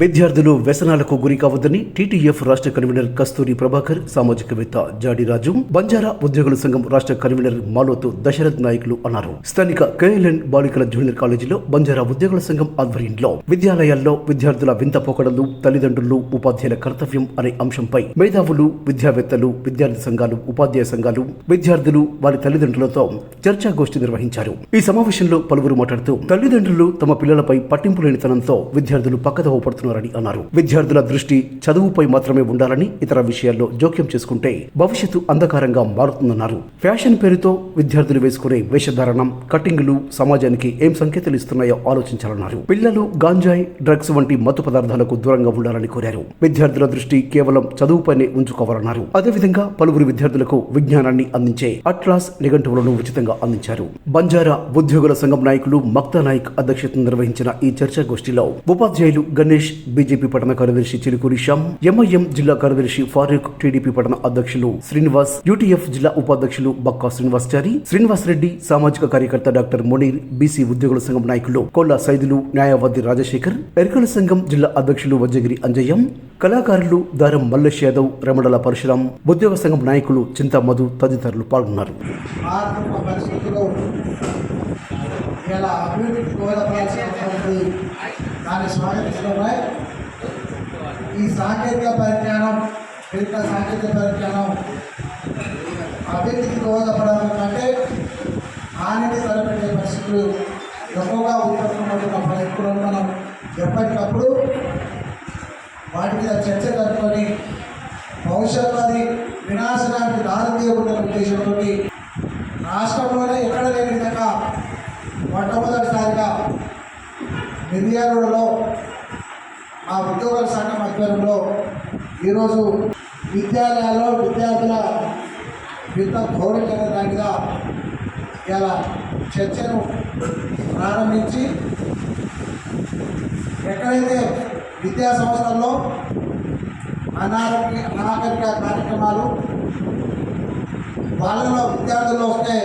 విద్యార్థులు వ్యసనాలకు గురి కావద్దని టీటీఎఫ్ రాష్ట్ర కన్వీనర్ కస్తూరి ప్రభాకర్ సామాజికవేత్త జాడిరాజు బంజారా ఉద్యోగుల సంఘం రాష్ట్ర కన్వీనర్ మాలోతు దశరథ్ నాయకులు అన్నారు. స్థానిక కేఎల్ఎన్ బాలికల జూనియర్ కాలేజీలో బంజారా ఉద్యోగుల సంఘం ఆధ్వర్యంలో విద్యాలయాల్లో విద్యార్థుల వింత పోకడలు తల్లిదండ్రులు ఉపాధ్యాయుల కర్తవ్యం అనే అంశంపై మేధావులు విద్యావేత్తలు విద్యార్థి సంఘాలు ఉపాధ్యాయ సంఘాలు విద్యార్థులు వారి తల్లిదండ్రులతో చర్చాగోష్ఠి నిర్వహించారు. ఈ సమావేశంలో పలువురు మాట్లాడుతూ తల్లిదండ్రులు తమ పిల్లలపై పట్టింపు లేనితనంతో విద్యార్థులు పక్కదోవ చేస్తున్నారని అన్నారు. విద్యార్థుల దృష్టి చదువుపై మాత్రమే ఉండాలని ఇతర విషయాల్లో జోక్యం చేసుకుంటే భవిష్యత్తు అంధకారంగా మారుతుందన్నారు. ఫ్యాషన్ పేరుతో విద్యార్థులు వేసుకునే వేషధారణం కట్టింగులు సమాజానికి ఏం సంకేతాలు ఇస్తున్నాయో ఆలోచించాలన్నారు. పిల్లలు గాంజాయి డ్రగ్స్ వంటి మత్తు పదార్థాలకు దూరంగా ఉండాలని కోరారు. విద్యార్థుల దృష్టి కేవలం చదువుపైనే ఉంచుకోవాలన్నారు. అదేవిధంగా పలువురు విద్యార్థులకు విజ్ఞానాన్ని అందించే అట్లాస్ నిఘంటువులను ఉచితంగా అందించారు. బంజారా ఉద్యోగుల సంఘం నాయకులు మక్తా నాయక్ అధ్యక్షతన నిర్వహించిన ఈ చర్చాగోష్ఠిలో ఉపాధ్యాయులు గణేష్ బీజేపీ పట్టణ కార్యదర్శి చిలుకూరి శ్యామ్ ఎంఐఎం జిల్లా కార్యదర్శి ఫారూక్ టీడీపీ పట్టణ అధ్యక్షులు శ్రీనివాస్ యూటీఎఫ్ జిల్లా ఉపాధ్యక్షులు బక్కా శ్రీనివాసచారి శ్రీనివాస్ రెడ్డి సామాజిక కార్యకర్త డాక్టర్ మునీర్ బీసీ ఉద్యోగుల సంఘం నాయకులు కొల్లా సైదులు న్యాయవాది రాజశేఖర్ ఎరికల సంఘం జిల్లా అధ్యక్షులు వజ్జగిరి అంజయ్యం కళాకారులు దారం మల్లేష్ యాదవ్ రమడల పరశురాం ఉద్యోగ సంఘం నాయకులు చింతా మధు తదితరులు పాల్గొన్నారు. ఇలా అభివృద్ధికి దోహదపడాల్సినటువంటి దాన్ని స్వాగతిస్తున్నాయి ఈ సాంకేతిక పరిజ్ఞానం పెరిగిన సాంకేతిక పరిజ్ఞానం అభివృద్ధికి దోహదపడాలంటే కంటే హానిని పరిస్థితులు ఎక్కువగా ఉత్పత్తున్న పరిస్థితులను మనం ఎప్పటికప్పుడు వాటి మీద చర్చ జరుపుకొని భవిష్యత్తు అది వినాశనానికి దారి తీయకుండా ఉద్దేశంతో రాష్ట్రంలోనే ఎక్కడ లేని విధంగా మొట్టమొదటిసారిగా మిర్యాలలో మా ఉద్యోగుల సంఘం ఆధ్వర్యంలో ఈరోజు విద్యాలయాల్లో విద్యార్థుల వింత ధోరణి దాని మీద ఇలా చర్చను ప్రారంభించి ఎక్కడైతే విద్యా సంస్థల్లో అనారోగ్య అనాగరిక కార్యక్రమాలు వాళ్ళలో విద్యార్థుల్లో వస్తే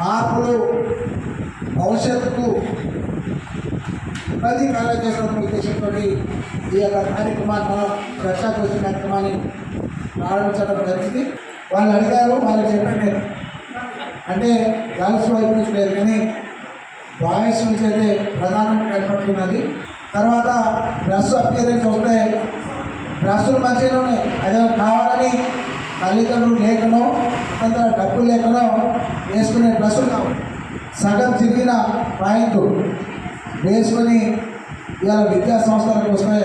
మార్పులు భవిష్యత్తుకు ఇబ్బంది కలగజేసిన ఉద్దేశంతో ఈ యొక్క కార్యక్రమాన్ని మనం కోసం కార్యక్రమాన్ని ప్రారంభించడం జరిగింది. వాళ్ళు అడిగారు వాళ్ళు చెప్పండి అంటే గర్ల్స్ వైపు నుంచి లేదు కానీ బాయ్స్ నుంచి అయితే ప్రధానంగా కనపడుతున్నది తర్వాత డ్రెస్ అపియరెన్స్ వస్తే డ్రెస్సులు మంచిగా ఉన్నాయి అదే కావాలని తల్లిదండ్రులు లేకనో కొంత డబ్బులు లేకనో వేసుకునే డ్రెస్సులు కావాలి. సగం తిరిగిన పాయింట్ వేసుకొని ఇవాళ విద్యా సంస్థల కోసమే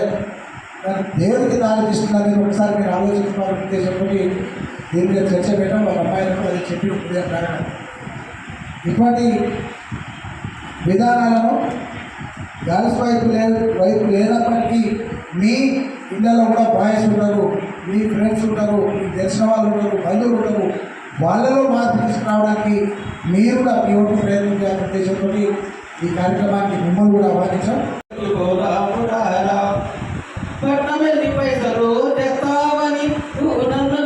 దాన్ని దేవుడికి దారి ఒకసారి మీరు ఆలోచించుకోవాలని ఉద్దేశంతో దీని మీద చర్చ పెట్టడం ఒక అమ్మాయిలకు అది చెప్పి ఉంటుంది ఇటువంటి విధానాలను గర్ల్స్ వైపు లే వైపు లేనప్పటికీ మీ ఇళ్ళలో కూడా బాయ్స్ ఉంటారు మీ ఫ్రెండ్స్ ఉంటారు మీకు తెలిసిన వాళ్ళు ఉంటారు బంధువులు ఉంటారు వాళ్ళలో మార్పు తీసుకురావడానికి మీరు కూడా మీ వంతు ప్రయత్నించాలనే ఉద్దేశంతో ఈ కార్యక్రమానికి మిమ్మల్ని కూడా ఆహ్వానించాం. పట్టణమెల్లి పైసలు తెస్తావని నువ్వు నన్ను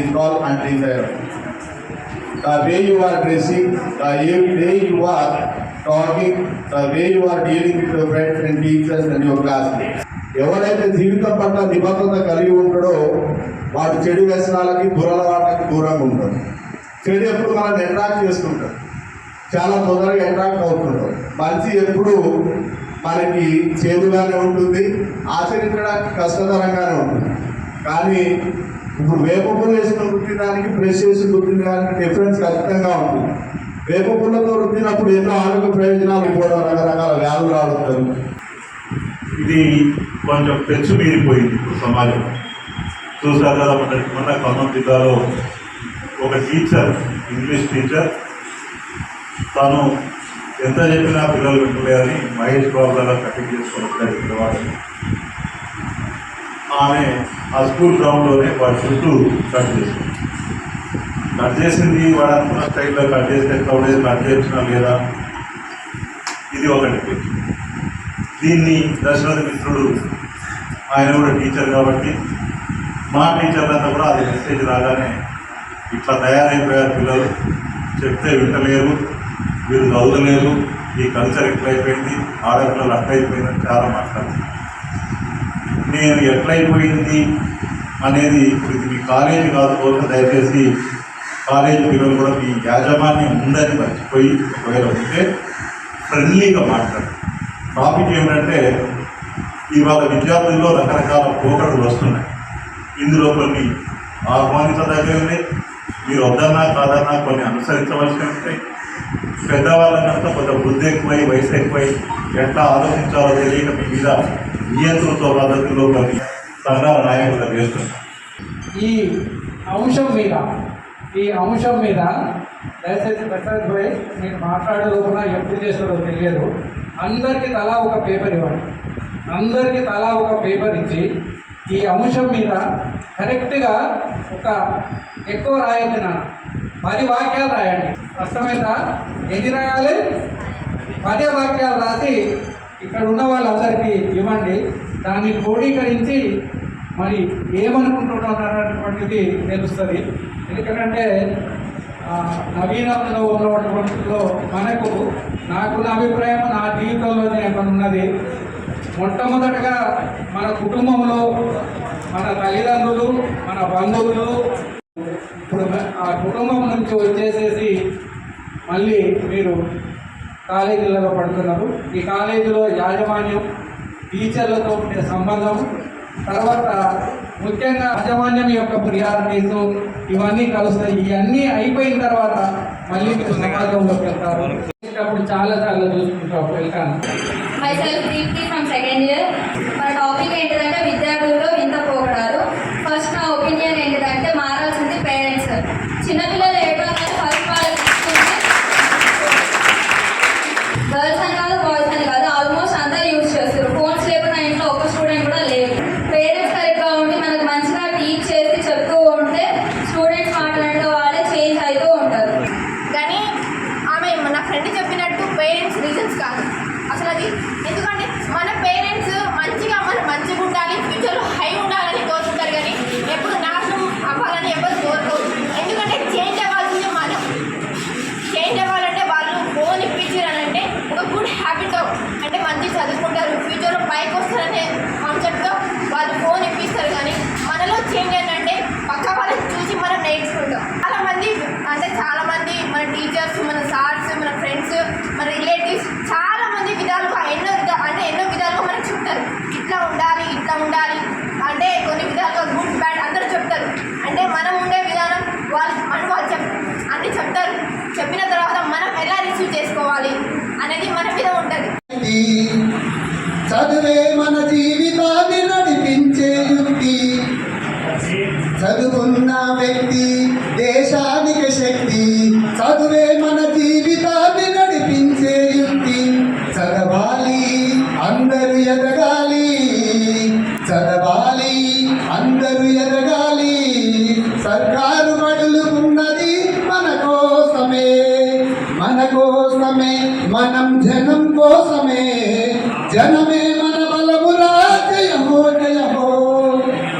is called undesirable. The way you are dressing, the way you are talking, the way you are dealing with your friends and teachers and your classmates. ఎవరైతే జీవితం పట్ల నిబద్ధత కలిగి ఉంటాడో వాడు చెడు వ్యసనాలకి దురలవాట్లకి దూరంగా ఉంటాడు చెడు ఎప్పుడు మనం అట్రాక్ట్ చేసుకుంటాం చాలా తొందరగా అట్రాక్ట్ అవుతుంటాం మంచి ఎప్పుడు మనకి చేదుగానే ఉంటుంది ఆచరించడానికి కష్టతరంగానే ఉంటుంది కానీ ఇప్పుడు వేప పుల్ల వేసుకుని రుద్దినానికి బ్రష్ వేసి రుద్దినానికి డిఫరెన్స్ ఖచ్చితంగా ఉంటుంది. వేప పుల్లతో రుద్దినప్పుడు ఎన్నో ఆరోగ్య ప్రయోజనాలు కూడా రకరకాల వ్యాధులు రావడం ఇది కొంచెం పెంచు మీరిపోయింది సమాజం. చూసారు కదా మన మన ఖమ్మం జిల్లాలో ఒక టీచర్ ఇంగ్లీష్ టీచర్ తను ఎంత చెప్పినా పిల్లలు వింటలేదని మహేష్ బాబు గారు కటింగ్ చేసుకుని పిల్లవాడని ఆమె ఆ స్కూల్ గ్రౌండ్లోనే వాడి చుట్టూ కట్ చేసింది. కట్ చేసింది వాడు అనుకున్న స్టైల్లో కట్ చేస్తే క్రౌడ్ కట్ చేసినా లేదా? ఇది ఒకటి. దీన్ని దశరథ మిత్రుడు ఆయన కూడా టీచర్ కాబట్టి మా టీచర్లంతా కూడా అది మెసేజ్ రాగానే ఇట్లా తయారైపోయారు పిల్లలు చెప్తే వింటలేరు వీరు చదవలేరు ఈ కల్చర్ ఇట్లయిపోయింది ఆడపిల్లలు అట్లయిపోయిందని చాలా మాట్లాడుతున్నారు. నేను ఎట్లయిపోయింది అనేది ఇది మీ కాలేజీ కాదు కోరిక దయచేసి కాలేజీ పిల్లలు కూడా మీ యాజమాన్యం ఉందని మర్చిపోయి ఒకవేళ ఉంటే ఫ్రెండ్లీగా మాట్లాడు టాపిక్ ఏమిటంటే ఇవాళ విద్యార్థుల్లో రకరకాల పోకడలు వస్తున్నాయి. ఇందులో కొన్ని ఆహ్వానించదగ్గవి మీరు వద్దన్నా కాదన్నా కొన్ని అనుసరించవలసి ఉంటాయి. పెద్దవాళ్ళకంతా కొంత బుద్ధి ఎక్కువై వయసు ఎక్కువై ఎట్లా ఆలోచించాలో తెలియక మీ మీద నియంత్రణతో పద్ధతిలో కొన్ని సంఘాల నాయకులు చేస్తున్నారు. ఈ అంశం మీద ఈ అంశం మీద దయచేసి ప్రసాద్ భాయ్ నేను మాట్లాడే ఎప్పుడు చేస్తారో తెలియదు. అందరికీ తలా ఒక పేపర్ ఇవ్వండి. అందరికీ తలా ఒక పేపర్ ఇచ్చి ఈ అంశం మీద కరెక్ట్గా ఒక ఎక్కువ రాయండి నాన్న. పది వాక్యాలు రాయండి. అర్థమైందా? ఎన్ని రాయాలి? పదే వాక్యాలు రాసి ఇక్కడ ఉన్న వాళ్ళందరికీ ఇవ్వండి. దాన్ని క్రోడీకరించి మరి ఏమనుకుంటున్నారు అన్నటువంటిది తెలుస్తుంది. ఎందుకంటే నవీనతలో ఉన్నటువంటిలో మనకు నాకున్న అభిప్రాయం నా జీవితంలోనే ఉన్నది మొట్టమొదటగా మన కుటుంబంలో మన తల్లిదండ్రులు మన బంధువులు ఇప్పుడు ఆ కుటుంబం నుంచి వచ్చేసేసి మళ్ళీ మీరు కాలేజీలలో పడుతున్నారు. ఈ కాలేజీలో యాజమాన్యం టీచర్లతో ఉండే సంబంధం తర్వాత ముఖ్యంగా యాజమాన్యం యొక్క ప్రియారిటీస్ ఇవన్నీ కలుస్తాయి. ఇవన్నీ అయిపోయిన తర్వాత మళ్ళీ మీరు సమాజంలోకి వెళ్తారు. అప్పుడు చాలా చాలా చూసుకుంటాం వెళ్తాను. జనమే మన బలమురా జయ హో జయ హో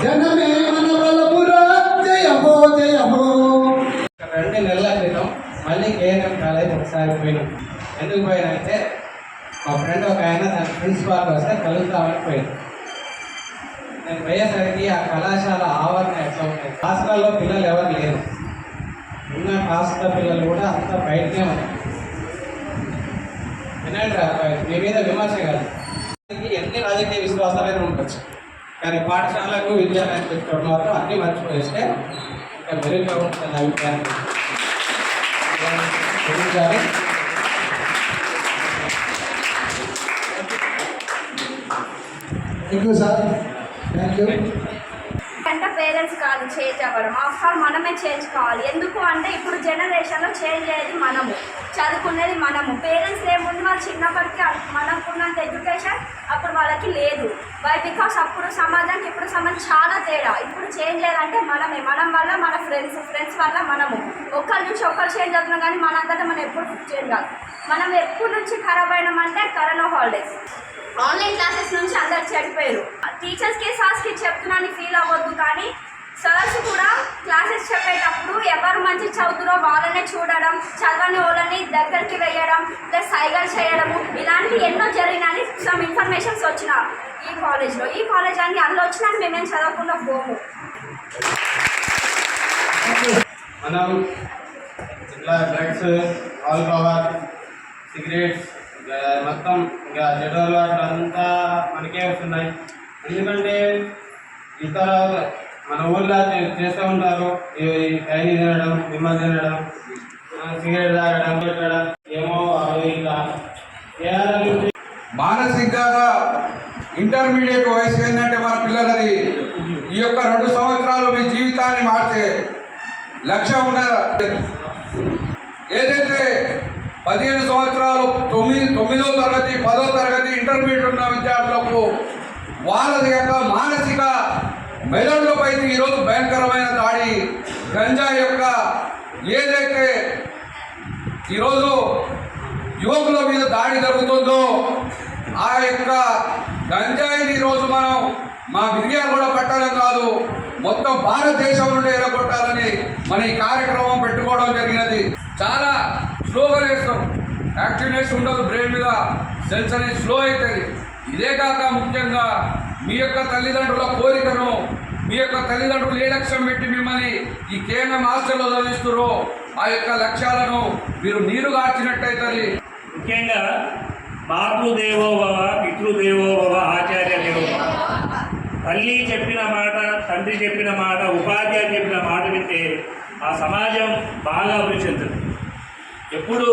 జనమే మన బలమురా జయ హో జయ హో రెండు నెలల క్రితం మళ్ళీ కేఎన్ఎం కాలేజ్ ఒకసారి పోయినాం. ఎందుకు పోయినా అంటే మా ఫ్రెండ్ ఒక ఆయన తన ప్రిన్సిపాల్ వస్తే కలుగుతామని పోయింది నేను పోయేసరికి ఆ కళాశాల ఆవరణ ఎట్లా ఉన్నాయి? హాస్టల్లో పిల్లలు ఎవరు లేరు. ఉన్న హాస్టల్ పిల్లలు కూడా అంత బయటనే ఉన్నారు. వినండి రా మీ మీద విమర్శ కాదు. ఎన్ని రాజకీయ విశ్వాసాలైనా ఉండొచ్చు. కానీ పాఠశాలకు విద్యాలయానికి పెట్టడం మాత్రం అన్నీ మర్చిపోయేస్తే ఇంకా మెరుగ్గా ఉంటుంది అభిప్రాయం. గ్రహించాలి thank you sir thank you అంటే పేరెంట్స్ కాదు చేంజ్ అవ్వడం. ఆఫ్టర్ మనమే చేంజ్ కావాలి. ఎందుకు అంటే ఇప్పుడు జనరేషన్లో చేంజ్ అయ్యేది మనము. చదువుకునేది మనము. పేరెంట్స్ ఏముంది? వాళ్ళు చిన్నప్పటికీ మనకున్నంత ఎడ్యుకేషన్ అప్పుడు వాళ్ళకి లేదు. వై బికాస్ అప్పుడు సమాజానికి ఇప్పుడు సమాజం చాలా తేడా. ఇప్పుడు చేంజ్ చేయాలంటే మనమే. మనం వల్ల మన ఫ్రెండ్స్ ఫ్రెండ్స్ వల్ల మనము. ఒకరి నుంచి ఒకరు చేంజ్ అవుతున్నాం కానీ మనంతటా మనం ఎప్పుడు చేంజ్ కాదు. మనం ఎప్పటి నుంచి ఖరాబ్ అయినామంటే కరోనా హాలిడేస్ ఆన్లైన్ క్లాసెస్ నుంచి అందరు చెడిపోయారు. టీచర్స్కి సార్స్కి చెప్తున్నాను ఫీల్ అవ్వద్దు కానీ సార్స్ కూడా క్లాసెస్ చెప్పేటప్పుడు ఎవరు మంచి చదువుతురో వాళ్ళనే చూడడం చదవని వాళ్ళని దగ్గరికి వేయడం ప్లస్ సైగలు చేయడము ఇలాంటి ఎన్నో జరిగినాయని సమ్ ఇన్ఫర్మేషన్స్ వచ్చిన ఈ కాలేజ్లో ఈ కాలేజ్ అని అందులో వచ్చినా మేమేం చదవకుండా పోము. మనం ఇట్లా డ్రగ్స్ ఆల్కహాల్ సిగరెట్స్ మొత్తం ఇంకా జడలు అలవాట్లు అంతా మనకే వస్తున్నాయి. ఎందుకంటే ఇతర మన ఊళ్ళో చేస్తూ ఉంటారు. ఈ కైని తినడం నిమ్మ తినడం సిగరెట్ తాగడం పెట్టడం ఏమో అవి మానసికంగా ఇంటర్మీడియట్ వయసు ఏంటంటే మన పిల్లలది ఈ యొక్క రెండు సంవత్సరాలు మీ జీవితాన్ని మార్చే లక్ష్యం ఉన్నది. ఏదైతే పదిహేను సంవత్సరాలు తొమ్మిది తొమ్మిదో తరగతి పదో తరగతి ఇంటర్మీడియట్ ఉన్న విద్యార్థులకు వాళ్ళ యొక్క మానసిక మెదడులపై ఈరోజు భయంకరమైన దాడి. గంజా యొక్క ఏదైతే ఈరోజు యువకుల మీద దాడి జరుగుతుందో ఆ యొక్క గంజాయిని ఈరోజు మనం మా కూడా పట్టడం కాదు మొత్తం భారతదేశం నుండి ఎలగొట్టాలని మన ఈ కార్యక్రమం పెట్టుకోవడం జరిగినది. చాలా స్లోగా వేస్తాం. యాక్టివ్నెస్ ఉండదు బ్రెయిన్ మీద. సెల్స్ అనేది స్లో అవుతుంది. ఇదే కాక ముఖ్యంగా మీ యొక్క తల్లిదండ్రుల కోరికను మీ యొక్క తల్లిదండ్రులు ఏ లక్ష్యం పెట్టి మిమ్మల్ని ఈ కేంద్రం హాస్టల్లో చదివిస్తురో ఆ యొక్క లక్ష్యాలను మీరు నీరు గార్చినట్టయితుంది ముఖ్యంగా మాతృదేవో పితృదేవోభవ ఆచార్య దేవోభవ తల్లి చెప్పిన మాట తండ్రి చెప్పిన మాట ఉపాధ్యాయులు చెప్పిన మాట వింటే ఆ సమాజం బాగా అభివృద్ధి చెందుతుంది. ఎప్పుడు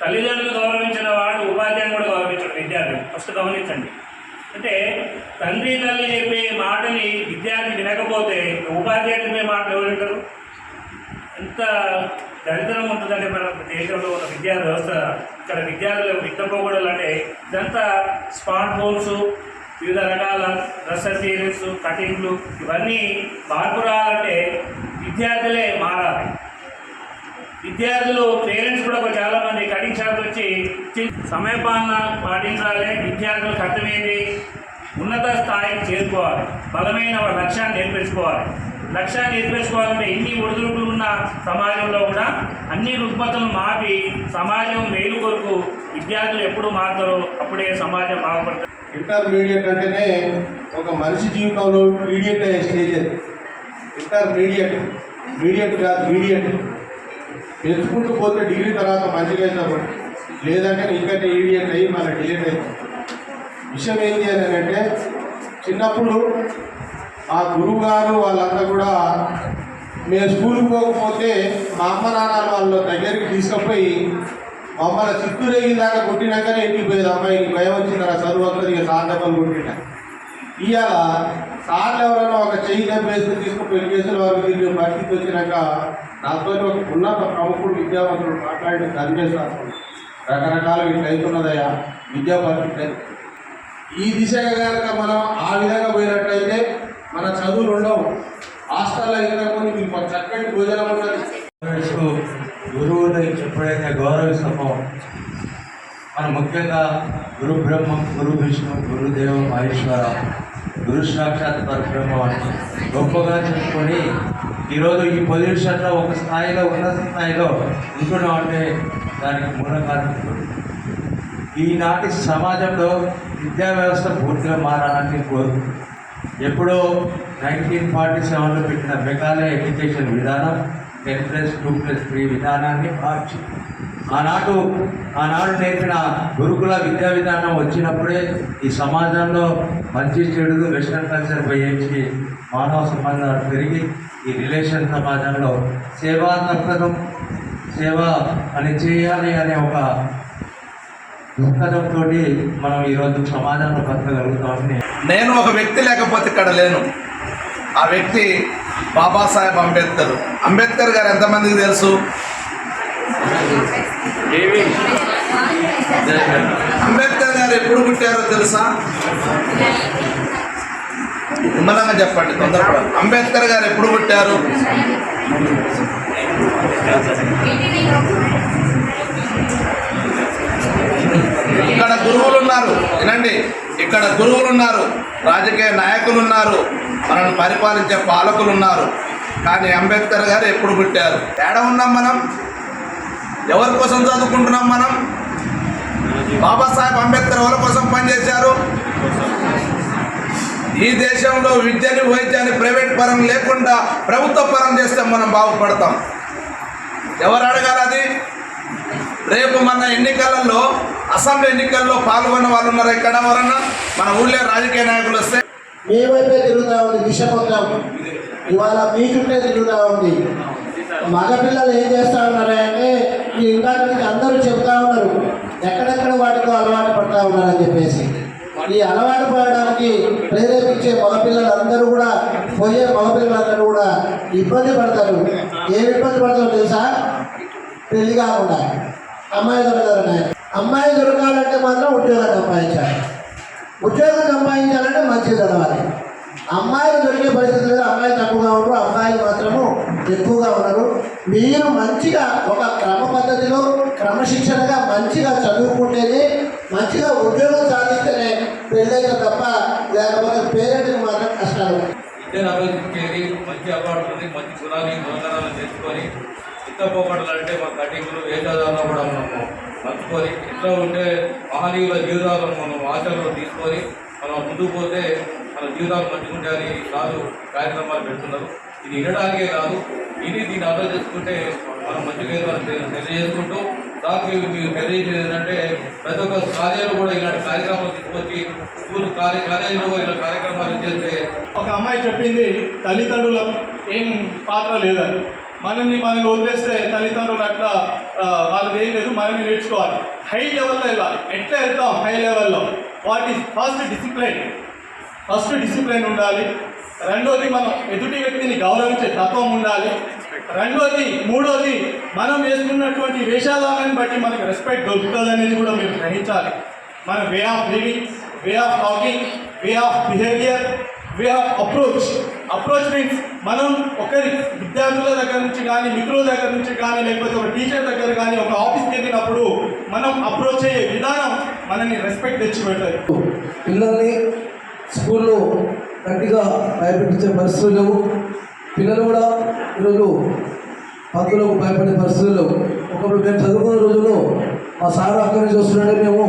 తల్లిదండ్రులు గౌరవించిన వాడు ఉపాధ్యాయులు కూడా గౌరవించాడు విద్యార్థి ఫస్ట్ గమనించండి. అంటే తండ్రి తల్లి చెప్పే మాటని విద్యార్థి వినకపోతే ఉపాధ్యాయులు చెప్పే మాటలు ఎవరు వింటారు? ఎంత దరిద్రం ఉంటుందంటే మన దేశంలో ఉన్న విద్యా వ్యవస్థ ఇక్కడ విద్యార్థులకు విత్తపోకూడదు అంటే ఇదంతా స్మార్ట్ ఫోన్స్ వివిధ రకాల డ్రెస్ సీరియల్స్ కటింగ్లు ఇవన్నీ మార్పు రావాలంటే విద్యార్థులే మారాలి. విద్యార్థులు పేరెంట్స్ కూడా ఒక చాలా మంది కటింగ్ వచ్చి సమయపాలన పాటించాలి విద్యార్థులకు అర్థమైంది ఉన్నత స్థాయికి చేరుకోవాలి. బలమైన లక్ష్యాన్ని నేర్పించుకోవాలి లక్ష్యాన్ని నేర్పించుకోవాలంటే ఇన్ని ఒడిదుడుకులు ఉన్న సమాజంలో కూడా అన్ని రుగ్మతలు మాపి సమాజం మేలు కొరకు విద్యార్థులు ఎప్పుడు మారుతారో అప్పుడే సమాజం బాగుపడతారు ఇంటర్మీడియట్ అంటేనే ఒక మనిషి జీవితంలో మీడియట్ అయ్యే స్టేజ్. ఇంటర్మీడియట్. మీడియట్ కాదు మీడియట్. పెంచుకుంటూ పోతే డిగ్రీ తర్వాత మంచిగా అవుతాం లేదంటే ఇంకా ఈడియట్ అయ్యి మన డిలేట్ అవుతాం విషయం ఏంటి అని అంటే చిన్నప్పుడు ఆ గురువు గారు వాళ్ళంతా కూడా మేము స్కూల్కి పోకపోతే మా అమ్మ నాన్న వాళ్ళ దగ్గరికి తీసుకుపోయి మమ్మల్ని చిత్తూరు దాకా కొట్టినాకనే ఇంటికి పోయేది. అమ్మాయికి భయం వచ్చింది చదువు వస్తుంది ఇక సార్ దెబ్బలు కొట్టిన ఇవాళ సార్లు ఎవరైనా ఒక చెయ్యి దెబ్బ వేసి తీసుకుపోయి కేసులు వారికి తిరిగి పరిస్థితి వచ్చినాక నాతో ఒక ఉన్నత ప్రముఖుడు విద్యావంతుడు మాట్లాడి కనిపిస్తారు రకరకాల ఇట్లా అవుతున్నదయ్యా విద్యా ఈ దిశగా కనుక మనం ఆ విధంగా పోయినట్లయితే మన చదువులు ఉండవు. హాస్టల్లో వెళ్ళినప్పుడు మీకు చక్కటి భోజనం ఉన్నది. గౌరవిస్తూ గురువుని ఎప్పుడైతే గౌరవిస్తామో మనం ముఖ్యంగా గురు బ్రహ్మం గురు విష్ణు గురుదేవ మహేశ్వర గురు సాక్షాత్ పరబ్రహ్మ అని గొప్పగా చెప్పుకొని ఈరోజు ఈ పొజిషన్లో ఒక స్థాయిలో ఉన్నత స్థాయిలో ఉంటున్నాం అంటే దానికి మూల కారణం ఈనాటి సమాజంలో విద్యా వ్యవస్థ పూర్తిగా మారాలని కోరు. ఎప్పుడో నైన్టీన్ ఫార్టీ సెవెన్లో పెట్టిన మెగాలయ ఎడ్యుకేషన్ విధానం ten plus two plus three విధానాన్ని మార్చి. ఆనాడు ఆనాడు నేర్పిన గురుకుల విద్యా విధానం వచ్చినప్పుడే ఈ సమాజంలో మంచి చెడులు వెస్ట్రన్ కల్చర్ ఉపయోగించి మానవ సంబంధాలు పెరిగి ఈ రిలేషన్ సమాజంలో సేవా తత్వం సేవ అని చేయాలి అనే ఒక దృక్పథంతో మనం ఈరోజు సమాజంలో బతకగలుగుతామని నేను ఒక వ్యక్తి లేకపోతే ఇక్కడ లేను. ఆ వ్యక్తి బాబాసాహెబ్ అంబేద్కర్. అంబేద్కర్ గారు ఎంతమందికి తెలుసు? అంబేద్కర్ గారు ఎప్పుడు పుట్టారో తెలుసా? నిమ్మలంగా చెప్పండి తొందరపడ అంబేద్కర్ గారు ఎప్పుడు పుట్టారు? ఇక్కడ గురువులు ఉన్నారు వినండి. ఇక్కడ గురువులు ఉన్నారు రాజకీయ నాయకులు ఉన్నారు మనల్ని పరిపాలించే పాలకులు ఉన్నారు కానీ అంబేద్కర్ గారు ఎప్పుడు పుట్టారు? తేడా ఉన్నాం మనం? ఎవరి కోసం చదువుకుంటున్నాం మనం? బాబాసాహెబ్ అంబేద్కర్ ఎవరి కోసం పనిచేశారు? ఈ దేశంలో విద్యని వైద్యాన్ని ప్రైవేట్ పరం లేకుండా ప్రభుత్వ పరం చేస్తే మనం బాగుపడతాం. ఎవరు అడగాలి అది? రేపు మన ఎన్నికలలో అసెంబ్లీ ఎన్నికల్లో పాల్గొన్న వాళ్ళు ఉన్నారు ఎక్కడ? ఎవరన్నా? మన ఊళ్ళో రాజకీయ నాయకులు వస్తే. మీ వైపే తిరుగుతూ ఉంది దిశ మొత్తం ఇవాళ మీ చుట్టే తిరుగుతూ ఉంది. మగపిల్లలు ఏం చేస్తా ఉన్నారా అంటే ఈ ఇంకా అందరూ చెప్తా ఉన్నారు. ఎక్కడెక్కడ వాటితో అలవాటు పడతా ఉన్నారని చెప్పేసి. ఈ అలవాటు పడడానికి ప్రేరేపించే మగపిల్లలందరూ కూడా పోయే మగపిల్లలందరూ కూడా ఇబ్బంది పడతారు. ఏ ఇబ్బంది పడతారు తెలుసా? పెళ్ళి కాకుండా. అమ్మాయి దొరకాలనే అమ్మాయి దొరకాలంటే మాత్రం ఉద్యోగం సంపాదించాలి. ఉద్యోగం సంపాదించాలంటే మంచి చదవాలి. అమ్మాయిలు దొరికే పరిస్థితి లేదు అమ్మాయిలు తక్కువగా ఉన్నారు అమ్మాయిలు మాత్రము ఎక్కువగా ఉన్నారు మీరు మంచిగా ఒక క్రమ పద్ధతిలో క్రమశిక్షణగా మంచిగా చదువుకుంటేనే మంచిగా ఉద్యోగం సాధిస్తేనే పెళ్ళైతే తప్ప లేకపోతే పేరెంట్కి మాత్రం కష్టాలు విద్యను అభివృద్ధికి మంచి అలవాట్లని మంచి గుణాలు గుణగణాలను తెచ్చుకొని చిత్త పోకడలు అంటే మన కటింగ్లు వేదాలను కూడా మనము మర్చుకొని ఇట్లా ఉంటే మహనీయుల జీవితాలను మనం ఆచరణలో తీసుకొని మనం ముందుకు పోతే మన జీవితాలు మంచుకుంటాయని కాదు కార్యక్రమాలు పెడుతున్నారు. ఇది వినడానికే కాదు ఇది దీన్ని అర్థం చేసుకుంటే మనం మంచిగా తెలియజేసుకుంటూ దానికి మీరు తెలియజేది ఏంటంటే ప్రతి ఒక్క కార్యాలు కూడా ఇలాంటి కార్యక్రమాలు తీసుకొచ్చి స్కూల్ కార్య కాలేజీలో ఇలా కార్యక్రమాలు చేస్తే ఒక అమ్మాయి చెప్పింది తల్లిదండ్రుల ఏం పాత్ర లేదని. మనల్ని మనల్ని వదిలేస్తే తల్లిదండ్రులు అట్లా ఆ, వాళ్ళది ఏం లేదు మనల్ని నేర్చుకోవాలి. హై లెవెల్లో వెళ్ళాలి. ఎట్లా వెళ్తాం? హై లెవెల్లో. What is first discipline? First discipline ఉండాలి. రెండోది మనం ఎదుటి వ్యక్తిని గౌరవించే తత్వం ఉండాలి. రెండోది మూడోది మనం వేసుకున్నటువంటి వేషాలను బట్టి మనకు రెస్పెక్ట్ దొరుకుతుంది అనేది కూడా మీరు గ్రహించాలి. మన way of living way of talking way of behaviour way of approach approach means మనం ఒకరి విద్యార్థుల దగ్గర నుంచి కానీ మిత్రుల దగ్గర నుంచి కానీ లేకపోతే ఒక టీచర్ దగ్గర కానీ ఒక ఆఫీస్కి వెళ్ళినప్పుడు మనం అప్రోచ్ అయ్యే విధానం మనని రెస్పెక్ట్ తెచ్చి పెడతాయి పిల్లల్ని స్కూల్లో గట్టిగా భయపెట్టించే పరిస్థితులు పిల్లలు కూడా ఈరోజు పంతులకు భయపడే పరిస్థితుల్లో ఒకప్పుడు మేము చదువుకున్న రోజుల్లో మా సార్ అక్కడి నుంచి వస్తుండే మేము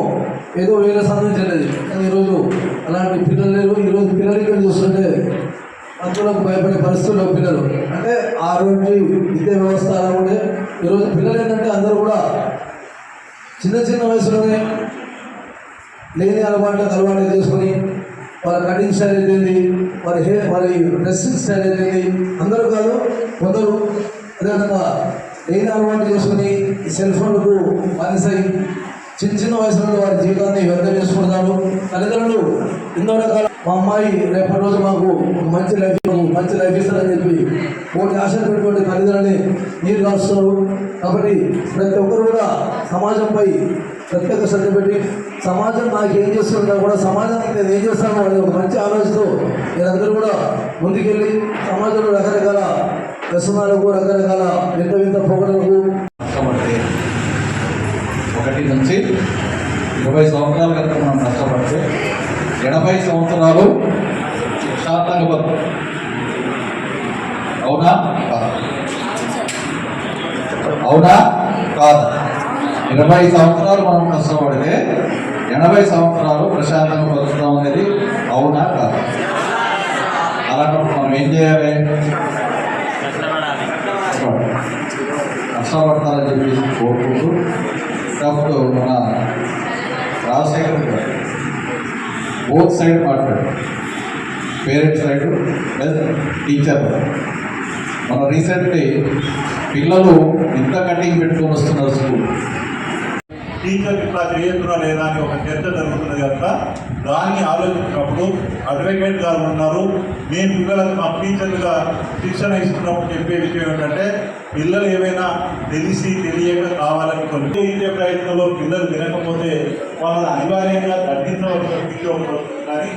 ఏదో వేరే సాధించలేదు కానీ ఈరోజు అలాంటి పిల్లలు లేరు. ఈరోజు పిల్లలు ఇక్కడ చూస్తుంటే పంతులకు భయపడే పరిస్థితుల్లో పిల్లలు. అంటే ఆ రోజు విద్యా వ్యవస్థ అలా ఉండే. ఈరోజు పిల్లలు ఏంటంటే అందరూ కూడా చిన్న చిన్న వయసులోనే లేని అలవాట్లు అలవాటు చేసుకొని వాళ్ళ కటింగ్ స్టైల్ ఏంటి వారి హెయిర్ వారి డ్రెస్సింగ్ స్టైల్ ఏంటి అందరూ కాదు కొందరు. అదేవిధంగా లేని అలవాటు చేసుకుని సెల్ ఫోన్లకు బానిసై చిన్న చిన్న వయసులో వారి జీవితాన్ని వ్యర్థం చేసుకుంటున్నారు తల్లిదండ్రులు ఎన్నో రకాల మా అమ్మాయి రేపటి రోజు మాకు మంచి లైఫ్ మంచి లైఫ్ ఇస్తారని చెప్పి కోటి ఆశలు పెట్టుకుంటే తల్లిదండ్రులని నీరు రాస్తారు కాబట్టి ప్రతి ఒక్కరు కూడా సమాజంపై ప్రత్యేక శ్రద్ధ పెట్టి సమాజం నాకు ఏం చేస్తుందో కూడా సమాజానికి నేను ఏం చేస్తాను అనే ఒక మంచి ఆలోచనతో మీరందరూ కూడా ముందుకెళ్ళి సమాజంలో రకరకాల వ్యసనాలకు రకరకాల వింత వింత పొగడలకు ఒకటి నుంచి ఇరవై సంవత్సరాల క్రితం మనం కష్టపడితే ఎనభై సంవత్సరాలు శాతాంగ బతుకు అవునా? అవునా? కాదు. ఇరవై సంవత్సరాలు మనం కష్టపడితే ఎనభై సంవత్సరాలు ప్రశాంతంగా బతుకుతాం అనేది అవునా కాదు? అలాంటప్పుడు మనం ఏం చేయాలి? కష్టపడతారని చెప్పేసి కోరుకుంటూ కాకపోతే మన రాజశేఖర్ గారు బోత్ సైడ్ మాట్లాడు పేరెంట్స్ సైడ్ ప్లస్ టీచర్ మన రీసెంట్లీ పిల్లలు ఇంత కటింగ్ పెట్టుకొని వస్తున్నారు స్కూల్. టీచర్ ఇట్లా చేయొచ్చునా లేదా అని ఒక చర్చ జరుగుతున్నది కనుక దాన్ని ఆలోచించినప్పుడు అడ్వకేట్ గారు ఉన్నారు. నేను పిల్లలకు మా టీచర్లుగా శిక్షణ ఇస్తున్నప్పుడు చెప్పే విషయం ఏంటంటే పిల్లలు ఏమైనా తెలిసి తెలియక కావాలని కొంచెం ఇచ్చే ప్రయత్నంలో పిల్లలు వినకపోతే వాళ్ళని అనివార్యంగా తగ్గించవలసిన విషయం కానీ